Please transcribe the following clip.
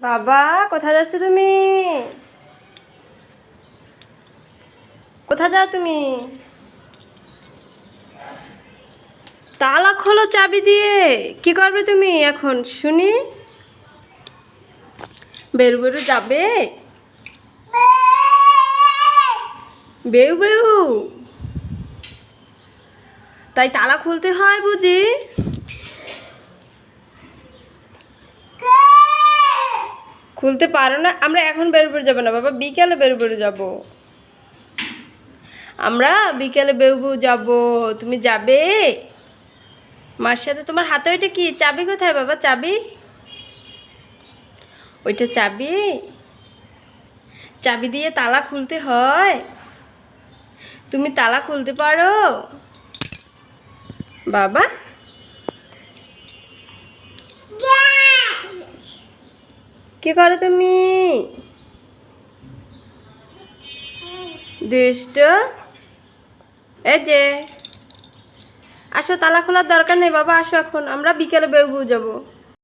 বাবা, কোথায় যাচ্ছ তুমি? কোথায় যাও তুমি? তালা খোলো চাবি দিয়ে। কি করবে তুমি এখন, শুনি? বেরু বেরু, যাবে? বেউ বেউ তাই তালা খুলতে হয় বুঝি? খুলতে পারো না, আমরা এখন বেরো বেরো যাব না, বাবা। বিকেলে বেরো বেরো যাব। আমরা বিকেলে বেউ যাব। তুমি যাবে? মার সাথে তোমার হাতে ওইটা কি? চাবি কোথায় বাবা? চাবি? ওইটা চাবি? চাবি দিয়ে তালা খুলতে হয়। তুমি তালা খুলতে পারো? বাবা। কি করো তুমি? দুষ্ট। এই যে। আসো, তালা খোলার দরকার নেই, বাবা, আসো এখন। আমরা বিকেলে বেউ যাব।